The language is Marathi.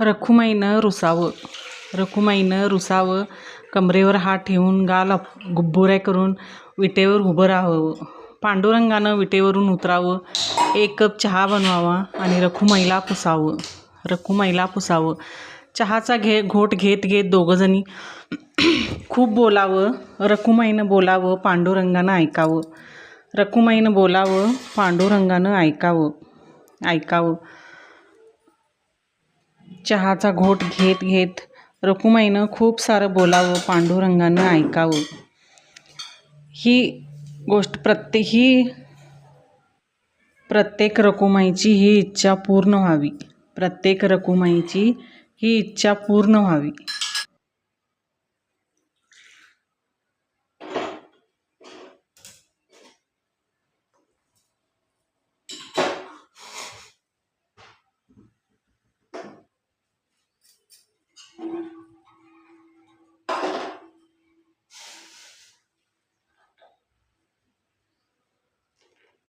रखुमाईनं रुसावं. रखुमाईनं रुसावं. कमरेवर हात ठेवून गाल गुब्बुऱ्या करून विटेवर उभं राहावं. पांडुरंगानं विटेवरून उतरावं. एक कप चहा बनवावा आणि रखुमाईला पुसावं. रखुमाईला पुसावं. चहाचा घे घोट घेत घेत दोघंजणी खूप बोलावं. रखुमाईनं बोलावं पांडुरंगानं ऐकावं. रखुमाईनं बोलावं पांडुरंगानं ऐकावं. ऐकावं. चहाचा घोट घेत घेत रखुमाईनं खूप सारं बोलावं पांडुरंगानं ऐकावं. ही गोष्ट प्रत्येक ही प्रत्येक रकुमाईची ही इच्छा पूर्ण व्हावी. प्रत्येक रकुमाईची ही इच्छा पूर्ण व्हावी.